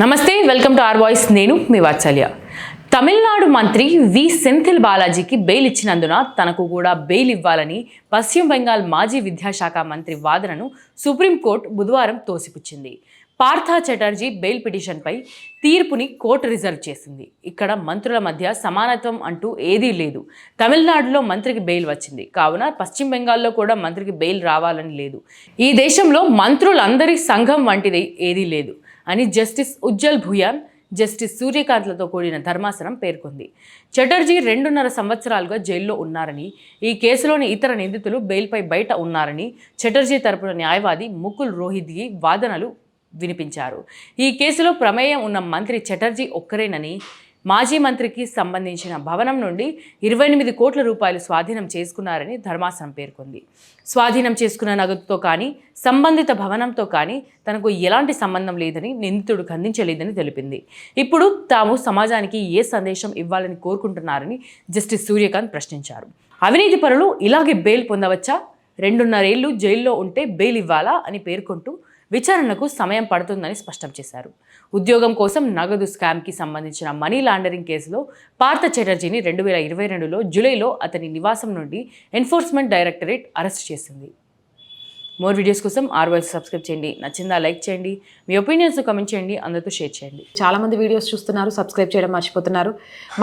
నమస్తే welcome to are voice. నేను మీ వాత్సల్య. తమిళనాడు మంత్రి వి. సెంథిల్ బాలాజీకి బెయిల్ ఇచ్చినందున తనకు కూడా బెయిల్ ఇవ్వాలని పశ్చిమ బెంగాల్ మాజీ విద్యాశాఖ మంత్రి వాదనను సుప్రీంకోర్టు బుధవారం తోసిపుచ్చింది. పార్థా చటర్జీ బెయిల్ పిటిషన్పై తీర్పుని కోర్టు రిజర్వ్ చేసింది. ఇక్కడ మంత్రుల మధ్య సమానత్వం అంటూ ఏదీ లేదు. తమిళనాడులో మంత్రికి బెయిల్ వచ్చింది. కావున పశ్చిమ బెంగాల్లో కూడా మంత్రికి బెయిల్ రావాలని లేదు. ఈ దేశంలో మంత్రులందరి సంఘం వంటిది ఏదీ లేదు. అని జస్టిస్ ఉజ్జల్ భుయాన్ జస్టిస్ సూర్యకాంత్లతో కూడిన ధర్మాసనం పేర్కొంది. చటర్జీ రెండున్నర సంవత్సరాలుగా జైల్లో ఉన్నారని ఈ కేసులోని ఇతర నిందితులు బెయిల్పై బయట ఉన్నారని చటర్జీ తరపున న్యాయవాది ముకుల్ రోహిత్గి వాదనలు వినిపించారు. ఈ కేసులో ప్రమేయం ఉన్న మంత్రి చటర్జీ ఒక్కరేనని మాజీ మంత్రికి సంబంధించిన భవనం నుండి ఇరవై ఎనిమిది కోట్ల రూపాయలు స్వాధీనం చేసుకున్నారని ధర్మాసనం పేర్కొంది. స్వాధీనం చేసుకున్న నగదుతో కానీ సంబంధిత భవనంతో కానీ తనకు ఎలాంటి సంబంధం లేదని నిందితుడు ఖండించలేదని తెలిపింది. ఇప్పుడు తాము సమాజానికి ఏ సందేశం ఇవ్వాలని కోరుకుంటున్నారని జస్టిస్ సూర్యకాంత్ ప్రశ్నించారు. అవినీతి పరులు ఇలాగే బెయిల్ పొందవచ్చా? రెండున్నరేళ్ళు జైల్లో ఉంటే బెయిల్ ఇవ్వాలా? అని పేర్కొంటూ విచారణకు సమయం పడుతుందని స్పష్టం చేశారు. ఉద్యోగం కోసం నగదు స్కామ్కి సంబంధించిన మనీ లాండరింగ్ కేసులో పార్థ చటర్జీని రెండు వేల ఇరవై రెండులో జూలైలో అతని నివాసం నుండి ఎన్ఫోర్స్మెంట్ డైరెక్టరేట్ అరెస్ట్ చేసింది. మోర్ వీడియోస్ కోసం ఆర్ వైస్ సబ్స్క్రైబ్ చేయండి. నచ్చిందా లైక్ చేయండి. మీ ఒపీనియన్స్ కమెంట్ చేయండి. అందరితో షేర్ చేయండి. చాలామంది వీడియోస్ చూస్తున్నారు సబ్స్క్రైబ్ చేయడం మర్చిపోతున్నారు.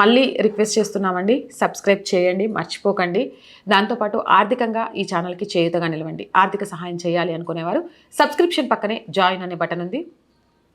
మళ్ళీ రిక్వెస్ట్ చేస్తున్నామండి సబ్స్క్రైబ్ చేయండి మర్చిపోకండి. దాంతోపాటు ఆర్థికంగా ఈ ఛానల్కి చేయుతగా నిలవండి. ఆర్థిక సహాయం చేయాలి అనుకునేవారు సబ్స్క్రిప్షన్ పక్కనే జాయిన్ అనే బటన్ ఉంది.